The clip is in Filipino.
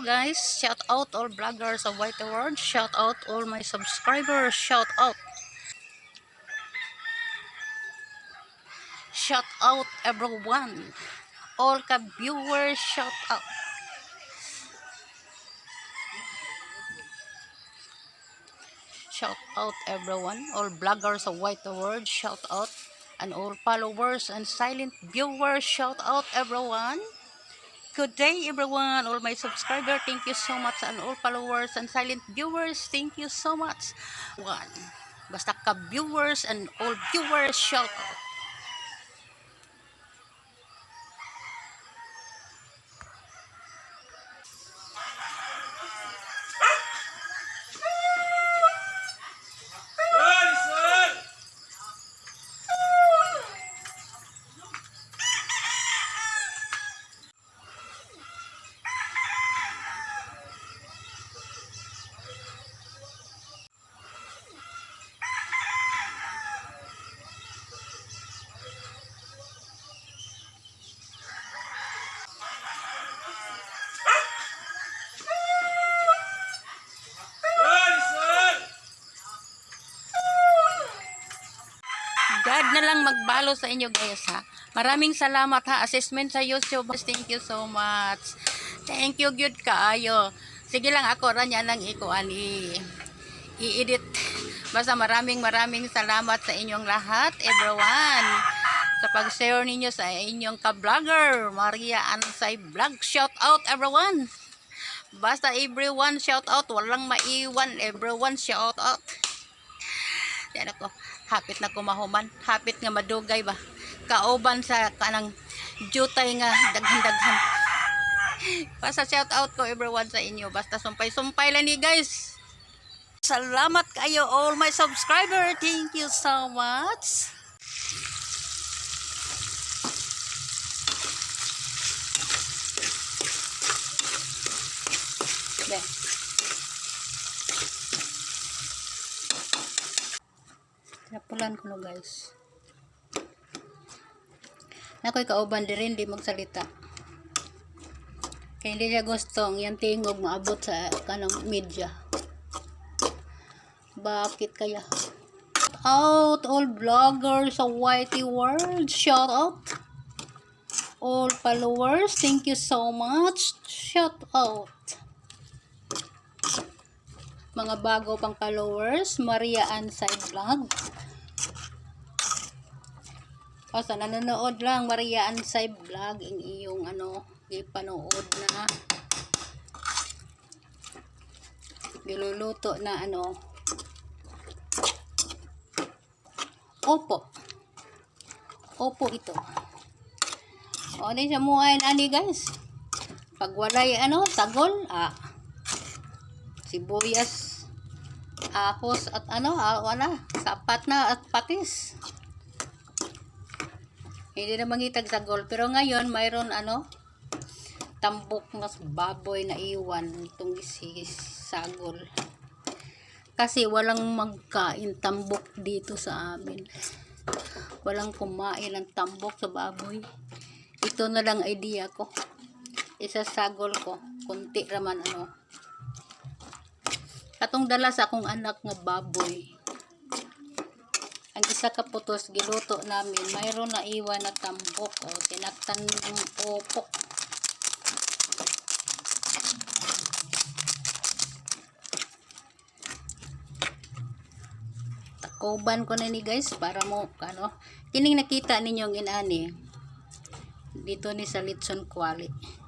guys. Shout out all vloggers of White World. Shout out all my subscribers. Shout out. Shout out everyone. All ka viewers, shout out. Shout out everyone. All vloggers of White World, shout out. And all followers and silent viewers, shout out everyone. Good day everyone, all my subscribers, thank you so much and all followers and silent viewers, thank you so much. One, basta ka viewers and all viewers, shout out. God na lang magbalo sa inyo guys ha. Maraming salamat ha. Assessment sa YouTube. Thank you so much. Thank you good kaayo. Sige lang ako ranya lang ikuan i-edit. Basta maraming maraming salamat sa inyong lahat, everyone. Sa pag-share ninyo sa inyong ka-vlogger, Maria Ansay Vlog. Shout out everyone. Basta everyone shout out, walang maiwan. Everyone shout out. Yan ako, hapit na kumahuman, hapit nga madugay ba. Kauban sa kanang jutay nga daghan-daghan. Basta shout out ko everyone sa inyo. Basta sumpay-sumpay lang ni guys. Salamat kayo all my subscriber. Thank you so much. Be. Napulan ko no guys. Nakoy kauban di rin di magsalita. Kaya hindi niya gustong yung tingog maabot sa kanang media. Bakit kaya? Out all vloggers sa Whitey World. Shout out. All followers, thank you so much. Shout out. Mga bago pang followers, Maria Ansay Vlog. O, sa nanonood lang, Maria Ansay Vlog, ang iyong ano, ipanood na. Giluluto na ano. Opo. Opo ito. O din sa muhay ani guys. Pag walay ano tagol ah. Sibuyas ahos at ano ah, wala. Sapat na at patis hindi na mangitag sagol pero ngayon mayroon ano tambok ng baboy na iwan itong sagol kasi walang magkain tambok dito sa amin. Walang kumain ng tambok sa baboy. Ito na lang idea ko. Isasagol ko kunti raman ano. Katong dala sa akong anak nga baboy ang isa ka putos giluto namin mayroon na iwan na tambok o tinaktan ng opok takuban ko na ni guys para mo ano kining nakita ninyong inani dito ni sa litson quality